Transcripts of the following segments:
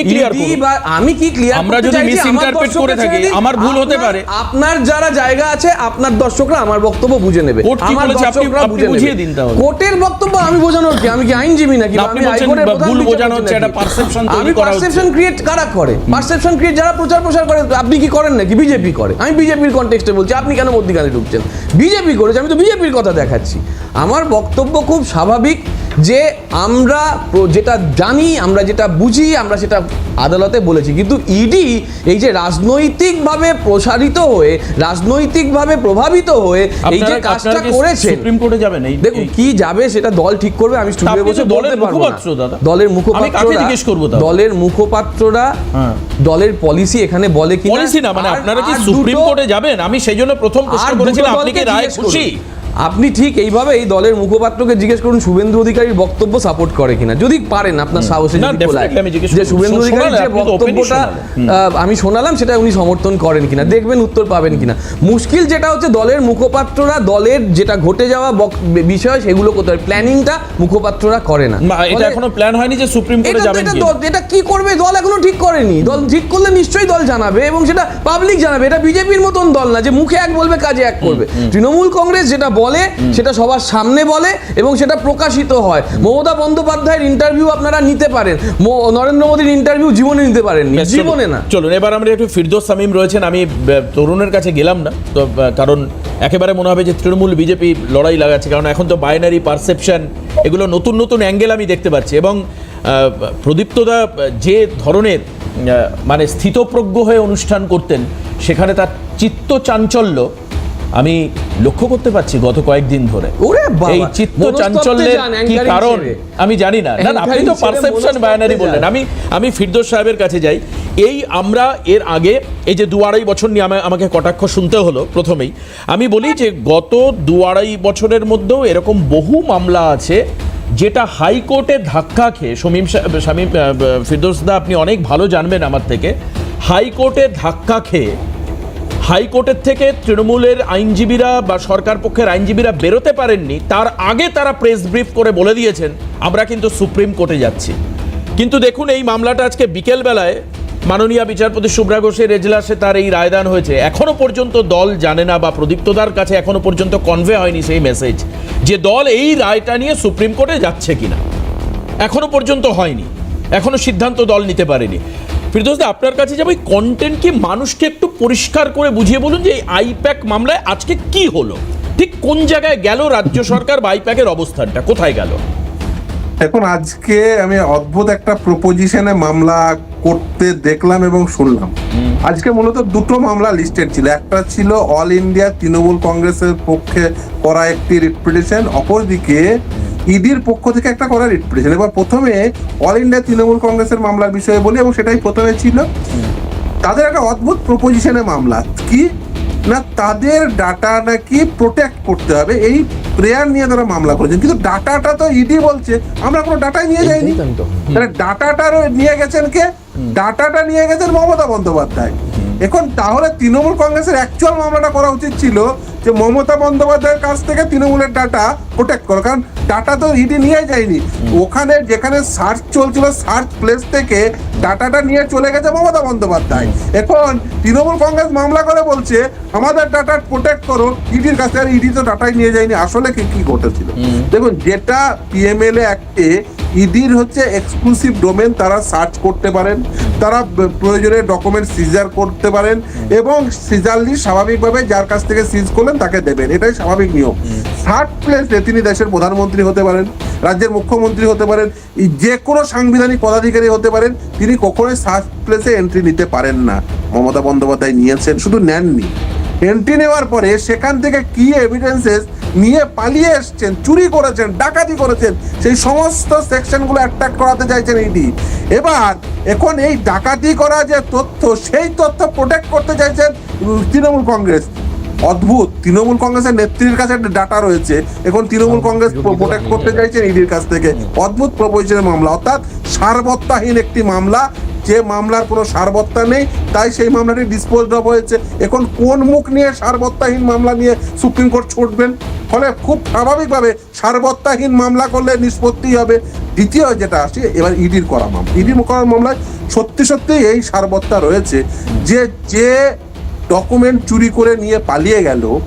আপনি ED করুন। আমি কি ক্লিয়ার আমরা যদি misinterpret করে থাকি, আমার ভুল হতে পারে। আপনার যারা জায়গা আছে আপনার দর্শকরা আমার বক্তব্য বুঝে নেবে আমার দর্শকরা। বুঝিয়ে দিন তাহলে। কোর্টের বক্তব্য আমি বোঝানোর কি আমি কি আইনজীবী নাকি আমি হাইকোর্টের ভুল বোঝানো হচ্ছে? একটা perception তৈরি করা। পারসেপশন ক্রিয়েট কারা করে পারসেপশন ক্রিয়েট যারা প্রচার প্রসার করে আপনি কি করেন নাকি বিজেপি করে আমি বিজেপির কনটেক্সটে বলছি আপনি কেন মধ্যিখানে ঢুকছেন বিজেপি করেছে আমি তো বিজেপির কথা দেখাচ্ছি আমার বক্তব্য খুব স্বাভাবিক যে আমরা যেটা জানি আমরা যেটা বুঝি আমরা সেটা আদালতে বলেছি। কিন্তু ইডি এই যে রাজনৈতিকভাবে প্রসারিত হয়ে রাজনৈতিকভাবে প্রভাবিত হয়ে এই যে কাজটা আপনারা কি করেছেন। সুপ্রিম কোর্টে যাবেন? এই দেখুন কি যাবে সেটা দল ঠিক করবে আমি স্টুডিও বসে বলতে পারব না। মুখপাত্র, দলের আমি কাকে মুখপাত্ররা জিজ্ঞেস করব তাহলে? দলের মুখপাত্ররা হ্যাঁ। দলের পলিসি এখানে বলে কি পলিসি না মানে আপনারা কি সুপ্রিম কোর্টে যাবেন? আমি সেই জন্য প্রথম প্রশ্ন করেছিলাম আপনি কি রায় খুশি? আপনি ঠিক এইভাবে এই দলের মুখপাত্রকে জিজ্ঞেস করুন শুভেন্দু অধিকারীর বক্তব্য সাপোর্ট করে কিনা। যদি পারেন আপনার সাহসে যে শুভেন্দু অধিকারীর যে বক্তব্যটা আমি শোনালাম সেটা উনি সমর্থন করেন কিনা দেখবেন উত্তর পাবেন কিনা। মুশকিল যেটা হচ্ছে দলের মুখপাত্ররা দলের যেটা ঘটে যাওয়া বিষয় সেগুলো কোথায়? প্ল্যানিংটা মুখপাত্ররা করে না। এটা এখনও প্ল্যান হয়নি যে সুপ্রিম কোর্টে যাবেন এটা কি? করবে? দল এখনও ঠিক করেনি। দল ঠিক করলে নিশ্চয়ই দল জানাবে এবং সেটা পাবলিক জানাবে। এটা বিজেপির মতন দল না যে মুখে এক বলবে কাজে এক করবে। তৃণমূল কংগ্রেস যেটা বলে সেটা সবার সামনে বলে এবং সেটা প্রকাশিত হয়। মমতা বন্দ্যোপাধ্যায়ের ইন্টারভিউ আপনারা নিতে পারেন। নরেন্দ্র মোদীর ইন্টারভিউ জীবনে নিতে পারেন। জীবনে না। চলুন এবার আমরা একটু ফিরদোস সামিম রয়েছেন আমি তরুণের কাছে গেলাম না তো কারণ একেবারে মনে হবে যে তৃণমূল বিজেপি লড়াই লাগাচ্ছে কারণ এখন তো বাইনারি পারসেপশন এগুলো নতুন নতুন অ্যাঙ্গেল আমি দেখতে পাচ্ছি এবং প্রদীপ্তদা যে ধরনের মানে স্থিতপ্রজ্ঞ হয়ে অনুষ্ঠান করতেন সেখানে তার চিত্ত চাঞ্চল্য আমি লক্ষ্য করতে পারছি গত কয়েকদিন ধরে। ওরে এই চিত্ত চাঞ্চল্যের কি কারণ? আমি জানি না। না আপনি তো পারসেপশন বায়ানারি বললেন। আমি আমি ফিরদোস সাহেবের কাছে যাই। এই আমরা এর আগে এই যে দু আড়াই বছর নিয়ে আমা- আমাকে কটাক্ষ শুনতে হলো প্রথমেই। আমি বলি যে গত দু আড়াই বছরের মধ্যেও এরকম বহু মামলা আছে যেটা হাইকোর্টে ধাক্কা খেয়ে সমীম সাহেব শামীম আহ, ফিরদৌস দা আপনি অনেক ভালো জানবেন আমার থেকে হাইকোর্টে ধাক্কা খেয়ে হাইকোর্টের থেকে তৃণমূলের আইনজীবীরা বা সরকার পক্ষের আইনজীবীরা বেরোতে পারেননি, তার আগে তারা প্রেস ব্রিফ করে বলে দিয়েছেন, আমরা কিন্তু সুপ্রিম কোর্টে যাচ্ছি। কিন্তু দেখুন, এই মামলাটা আজকে বিকেলবেলায় মাননীয় বিচারপতি শুভ্রা ঘোষের এজলাসে তার এই রায়দান হয়েছে। এখনও পর্যন্ত দল জানে না বা প্রদীপ্তদার কাছে এখনও পর্যন্ত কনভে হয়নি সেই মেসেজ যে দল এই রায়টা নিয়ে সুপ্রিম কোর্টে যাচ্ছে কিনা। এখনও পর্যন্ত হয়নি। এখনও সিদ্ধান্ত দল নিতে পারেনি। ফিরদোসদা আপনার কাছে যাব এই কন্টেন্ট কি মানুষকে একটু পরিষ্কার করে বুঝিয়ে বলুন যে এই আইপ্যাক মামলায় আজকে কি হলো? ঠিক কোন জায়গায় গেল রাজ্য সরকার বা আইপ্যাকের অবস্থানটা? কোথায় গেল? এখন আজকে আমি অদ্ভুত একটা প্রপোজিশনে মামলা করতে দেখলাম এবং শুনলাম। আজকে মূলত দুটো মামলা লিস্টেড ছিল। একটা ছিল অল ইন্ডিয়া তৃণমূল কংগ্রেসের পক্ষে করা একটি রিপ্রেজেন্টেশন অপরদিকে ইডির পক্ষ থেকে একটা করা রিপ্রেজেন্টেশন এবার প্রথমে অল ইন্ডিয়া তৃণমূল কংগ্রেসের মামলার বিষয়ে বলি এবং সেটাই প্রথমে ছিল। তাদের একটা অদ্ভুত প্রপোজিশনে মামলা। কি? না তাদের ডাটা নাকি প্রোটেক্ট করতে হবে। এই প্রেয়ার নিয়ে তারা মামলা করেছেন। কিন্তু ডাটাটা তো ইডি বলছে। আমরা কোনো ডাটাই নিয়ে যাইনি। তাহলে ডাটাটারও নিয়ে গেছেন কে? ডাটাটা নিয়ে গেছেন মমতা বন্দ্যোপাধ্যায়। এখন তাহলে তৃণমূল কংগ্রেসের অ্যাকচুয়াল মামলাটা করা উচিত ছিল যে মমতা বন্দ্যোপাধ্যায়ের কাছ থেকে তৃণমূলের ডাটা প্রোটেক্ট করো। কারণ ডাটা তো ইডি নিয়ে যায়নি। ওখানে যেখানে সার্চ চলছিল সার্চ প্লেস থেকে ডাটাটা নিয়ে চলে গেছে মমতা বন্দ্যোপাধ্যায়। এখন তৃণমূল কংগ্রেস মামলা করে বলছে আমাদের ডাটা প্রোটেক্ট করো ইডির কাছে আর ইডি তো ডাটাই নিয়ে যায়নি। আসলে কি কি ঘটেছিল? দেখুন যেটা পিএমএলএ অ্যাক্টে ইডির হচ্ছে এক্সক্লুসিভ ডোমেন তারা সার্চ করতে পারেন তারা প্রয়োজনে ডকুমেন্ট সিজার করতে পারেন এবং সিজারলি স্বাভাবিকভাবে যার কাছ থেকে সিজ করলেন তাকে দেবেন। এটাই স্বাভাবিক নিয়ম। থার্ড প্লেসে তিনি দেশের প্রধানমন্ত্রী হতে পারেন রাজ্যের মুখ্যমন্ত্রী হতে পারেন যে কোনো সাংবিধানিক পদাধিকারী হতে পারেন তিনি কখনোই থার্ড প্লেসে এন্ট্রি নিতে পারেন না। মমতা বন্দ্যোপাধ্যায় নিয়েছেন, শুধু নেননি। এন্ট্রি নেওয়ার পরে সেখান থেকে কি এভিডেন্সেস নিয়ে পালিয়ে এসছেন, চুরি করেছেন, ডাকাতি করেছেন, সেই সমস্ত সেকশনগুলো অ্যাট্যাক করাতে চাইছেন ইডি এবার এখন এই ডাকাতি করা যে তথ্য, সেই তথ্য প্রোটেক্ট করতে চাইছেন তৃণমূল কংগ্রেস। অদ্ভুত। তৃণমূল কংগ্রেসের নেত্রীর কাছে একটা ডাটা রয়েছে। এখন তৃণমূল কংগ্রেস প্রোটেক্ট করতে চাইছেন ইডির কাছ থেকে। অদ্ভুত প্রপোজিশনের মামলা। অর্থাৎ সারবত্তাহীন একটি মামলা। যে মামলার কোনো সারবত্তা নেই তাই সেই মামলাটি ডিসপোজ অফ হয়েছে। এখন কোন মুখ নিয়ে সারবত্তাহীন মামলা নিয়ে সুপ্রিম কোর্ট ছুটবেন? ফলে খুব স্বাভাবিকভাবে সারবত্তাহীন মামলা করলে নিষ্পত্তি হবে। দ্বিতীয় যেটা আসছে এবার ইডির করা মামলা। ইডির করা মামলায় সত্যি সত্যি এই সারবত্তা রয়েছে। যে যে ডকুমেন্ট চুরি করে নিয়ে পালিয়ে গেল।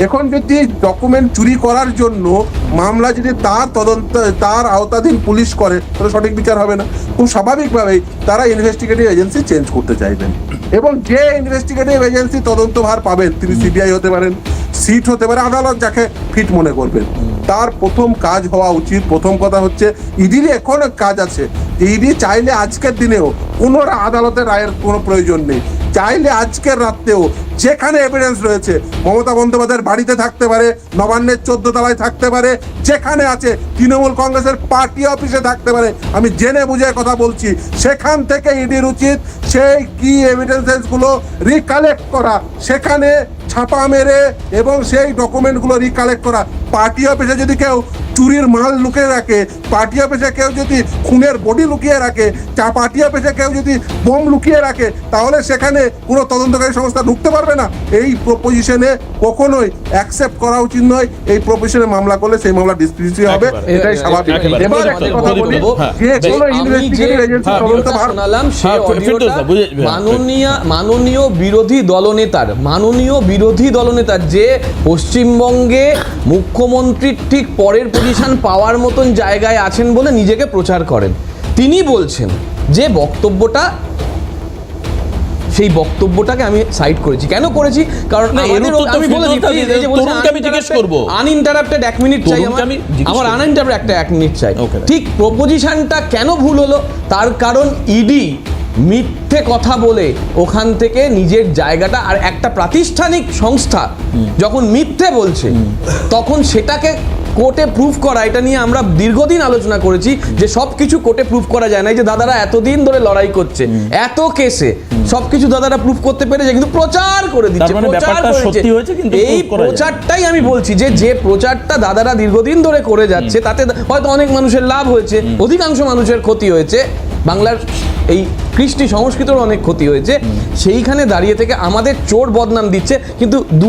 এখন যদি ডকুমেন্ট চুরি করার জন্য মামলা যদি তার তদন্ত, তার আওতাধীন পুলিশ করে, তাহলে সঠিক বিচার হবে না। খুব স্বাভাবিকভাবেই তারা ইনভেস্টিগেটিভ এজেন্সি চেঞ্জ করতে চাইবেন। এবং যে ইনভেস্টিগেটিভ এজেন্সি তদন্তভার পাবেন, তিনি সিবিআই হতে পারেন, সিট হতে পারে, আদালত যাকে ফিট মনে করবেন। তার প্রথম কাজ হওয়া উচিত। প্রথম কথা হচ্ছে, ইডির এখন কাজ আছে। যে ইডি চাইলে আজকের দিনেও কোনো আদালতের রায়ের কোনো প্রয়োজন নেই। চাইলে আজকের রাত্রেও যেখানে এভিডেন্স রয়েছে, মমতা বন্দ্যোপাধ্যায়ের বাড়িতে থাকতে পারে, নবান্নের চোদ্দ তলায় থাকতে পারে, যেখানে আছে তৃণমূল কংগ্রেসের পার্টি অফিসে থাকতে পারে, আমি জেনে বুঝে কথা বলছি, সেখান থেকে ইডির উচিত সেই কি এভিডেন্সেসগুলো রিকালেক্ট করা। সেখানে ছাপা মেরে এবং সেই ডকুমেন্টগুলো রিকালেক্ট করা। পার্টি অফিসে যদি কেউ চুরির মাল লুকিয়ে রাখে পার্টি অফিসে কেউ যদি খুনের বডি লুকিয়ে রাখে চা পার্টি অফিসে কেউ যদি বোম লুকিয়ে রাখে তাহলে সেখানে কোনো তদন্তকারী সংস্থা ঢুকতে পারবে না। এই প্রপোজিশনে কখনোই অ্যাকসেপ্ট করা উচিত নয়। এই প্রপোজিশনে মামলা করলে সেই মামলা ডিসপিউসি হবে। এটাই স্বাভাবিক। এবার একটা কথা বলি। হ্যাঁ। যে। কোনো ইনভেস্টিগেটিভ এজেন্সি অডিওটা তদন্ত ভার শোনালাম সেই হ্যাঁ, ফিরদৌস অডিওটা দা, বুঝে- হ্যাঁ, মাননীয় মাননীয় বিরোধী দলনেতার মাননীয় বিরোধী দলনেতার যে পশ্চিমবঙ্গে মুখ্যমন্ত্রীর ঠিক পরের পজিশন পাওয়ার মতন জায়গায় আছেন বলে নিজেকে প্রচার করেন তিনি বলছেন যে বক্তব্যটা সেই বক্তব্যটাকে আমি সাইড করেছি। কেন করেছি? কারণ আমি বলে। আনইন্টারাপ্টেড এক মিনিট চাই আমার। আনইন্টারাপ্টেড একটা এক মিনিট চাই। ঠিক প্রপোজিশনটা কেন ভুল হলো? তার কারণ ইডি মিথ্যে কথা বলে ওখান থেকে নিজের জায়গাটা আর একটা প্রাতিষ্ঠানিক সংস্থা যখন মিথ্যে বলছে তখন সেটাকে কোর্টে প্রুফ করা এটা নিয়ে আমরা দীর্ঘদিন আলোচনা করেছি যে সব কিছু কোর্টে প্রুফ করা যায় না। যে দাদারা এতদিন ধরে লড়াই করছে এত কেসে সবকিছু দাদারা প্রুফ করতে পেরেছে কিন্তু প্রচার করে দিচ্ছে মানে প্রচার সত্যি হয়েছে কিন্তু এই প্রচারটাই আমি বলছি যে যে প্রচারটা দাদারা দীর্ঘদিন ধরে করে যাচ্ছে তাতে হয়তো অনেক মানুষের লাভ হয়েছে অধিকাংশ মানুষের ক্ষতি হয়েছে। বাংলার এই কৃষ্টি সংস্কৃতর অনেক ক্ষতি হয়েছে। সেইখানে দাঁড়িয়ে থেকে আমাদের চোর বদনাম দিচ্ছে। কিন্তু দু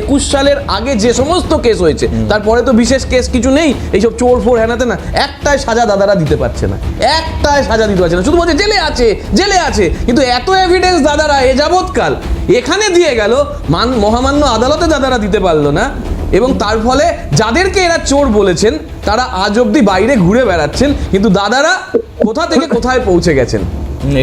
একুশ সালের আগে যে সমস্ত কেস হয়েছে তারপরে তো বিশেষ কেস কিছু নেই এইসব চোর ফোর হেনাতে না একটাই সাজা দাদারা দিতে পারছে না। একটাই সাজা দিতে পারছে না। শুধু বলছে জেলে আছে জেলে আছে। কিন্তু এত এভিডেন্স দাদারা এ যাবৎকাল এখানে দিয়ে গেল মান মহামান্য আদালতে দাদারা দিতে পারল না। এবং তার ফলে যাদেরকে এরা চোর বলেছেন তারা আজ অব্দি বাইরে ঘুরে বেড়াচ্ছেন কিন্তু দাদারা কোথা থেকে কোথায় পৌঁছে গেছেন?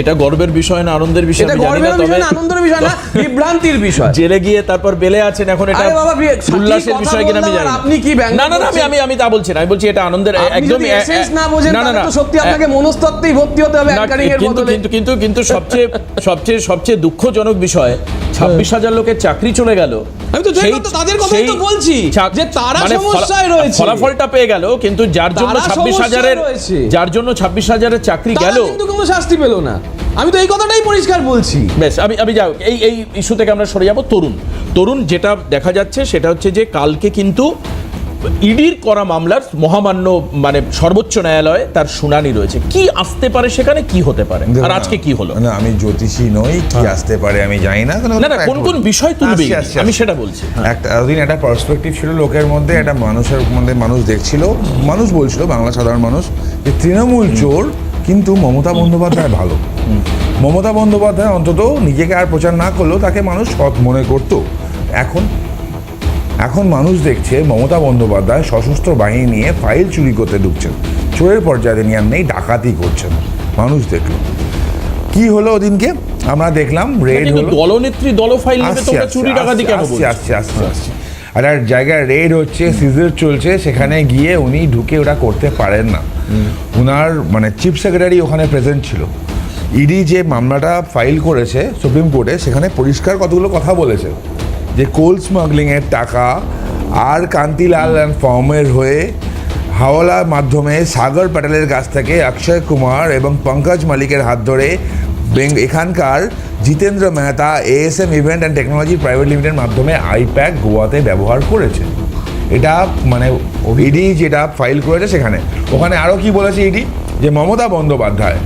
এটা গর্বের বিষয় না আনন্দের বিষয় এটা গর্বের বিষয় না আনন্দের বিষয় না বিভ্রান্তির বিষয়। জেলে গিয়ে তারপর বেলে আছেন এখন এটা আরে বাবা, উল্লাসের বিষয় কিনা আমি জানি। আপনি কি ব্যঙ্গ না না না আমি আমি আমি তা বলছি না আমি বলছি এটা আনন্দের একদম এসেন্স না বোঝেন না তাহলে তো সত্যি আপনাকে মনস্তত্ত্বেই ভর্তি হতে হবে অ্যাঙ্কারিং এর কিন্তু কিন্তু কিন্তু কিন্তু সবচেয়ে সবচেয়ে সবচেয়ে দুঃখজনক বিষয় ছাব্বিশ হাজার লোকের চাকরি চলে গেল। আমি তো তাদের কথাই তো বলছি, যে তারা মানে সমস্যায় রয়েছে। ফলাফলটা পেয়ে গেল কিন্তু যার জন্য ছাব্বিশ হাজারের রয়েছে। যার জন্য ছাব্বিশ হাজারের চাকরি গেল কিন্তু কোনো শাস্তি পেল না। আমি তো এই কথাটাই পরিষ্কার বলছি। বেশ আমি আমি যাও এই এই ইস্যু থেকে আমরা সরে যাব। তরুণ। তরুণ যেটা দেখা যাচ্ছে সেটা হচ্ছে যে কালকে কিন্তু ইডির করা মামলার মহামান্য মানে সর্বোচ্চ ন্যায়ালয়ে তার শুনানি রয়েছে। কি আসতে পারে সেখানে? কি হতে পারে? আর আজকে কি হলো? না আমি জ্যোতিষী নই কি আসতে পারে আমি জানি না। না না কোন কোন বিষয় তুলবে আমি সেটা বলছি। একটা এতদিন একটা পার্সপেক্টিভ ছিল লোকের মধ্যে একটা মানুষের মধ্যে মানুষ দেখছিল মানুষ বলছিল বাংলা সাধারণ মানুষ যে তৃণমূল চোর কিন্তু মমতা বন্দ্যোপাধ্যায় ভালো। মমতা বন্দ্যোপাধ্যায় অন্তত নিজেকে আর প্রচার না করলেও তাকে মানুষ সৎ মনে করতো। এখন এখন মানুষ দেখছে মমতা বন্দ্যোপাধ্যায় সশস্ত্র বাহিনী নিয়ে ফাইল চুরি করতে ঢুকছেন। চোরের পর্যায়ে তিনি আর নেই ডাকাতি করছেন। মানুষ দেখল। কি হলো ওদিনকে? আমরা দেখলাম রেড হলো। দলনেত্রী দল ফাইল তোমরা চুরি ডাকাতি কেন বলছো? আসছি, আসছি। আর এক জায়গায় রেড হচ্ছে সিজার চলছে সেখানে গিয়ে উনি ঢুকে ওটা করতে পারেন না। উনার মানে চিফ সেক্রেটারি ওখানে প্রেজেন্ট ছিল। ইডি যে মামলাটা ফাইল করেছে সুপ্রিম কোর্টে, সেখানে পরিষ্কার কতগুলো কথা বলেছে। যে কোল স্মাগলিংয়ের টাকা আর কান্তিলাল অ্যান্ড ফর্মের হয়ে হাওলার মাধ্যমে সাগর প্যাটেলের কাছ থেকে অক্ষয় কুমার এবং পঙ্কজ মালিকের হাত ধরে এখানকার Jitendra Mehta ASM event and technology private লিমিটেডের মাধ্যমে আইপ্যাক গোয়াতে ব্যবহার করেছে। এটা মানে ইডি যেটা ফাইল করেছে সেখানে। ওখানে আরও কি বলেছে ইডি যে মমতা বন্দ্যোপাধ্যায়,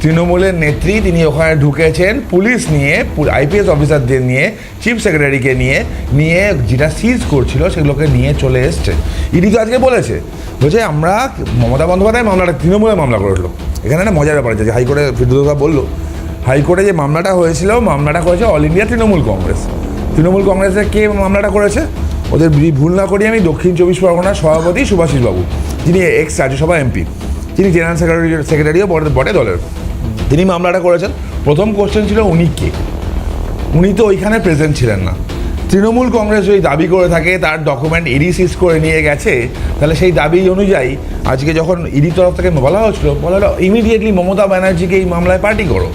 তৃণমূলের নেত্রী, তিনি ওখানে ঢুকেছেন পুলিশ নিয়ে আইপিএস অফিসারদের নিয়ে চিফ সেক্রেটারিকে নিয়ে নিয়ে যেটা সিজ করছিল সেগুলোকে নিয়ে চলে এসছে। ইডি তো আজকে বলেছে, বলছে আমরা মমতা বন্দ্যোপাধ্যায় মামলাটা তৃণমূলের মামলা করেছিল এখানে একটা মজার ব্যাপার আছে হাইকোর্টে ফিরদৌসা বলল, হাইকোর্টে যে মামলাটা হয়েছিল, মামলাটা করেছে অল ইন্ডিয়া তৃণমূল কংগ্রেস। তৃণমূল কংগ্রেসের কে মামলাটা করেছে? ওদের ভুল না করি আমি দক্ষিণ চব্বিশ পরগনার সভাপতি সুভাষিস বাবু, যিনি এক্স রাজ্যসভা এমপি তিনি জেনারেল সেক্রেটারি সেক্রেটারিও বটে বটে দলের। তিনি মামলাটা করেছেন। প্রথম কোশ্চেন ছিল, উনি কে? উনি তো ওইখানে প্রেজেন্ট ছিলেন না। তৃণমূল কংগ্রেস যদি দাবি করে থাকে, তার ডকুমেন্ট ইডি সিজ করে নিয়ে গেছে, তাহলে সেই দাবি অনুযায়ী আজকে যখন ইডি তরফ থেকে বলা হচ্ছিল বলা হলো ইমিডিয়েটলি মমতা ব্যানার্জিকে এই মামলায় পার্টি করো।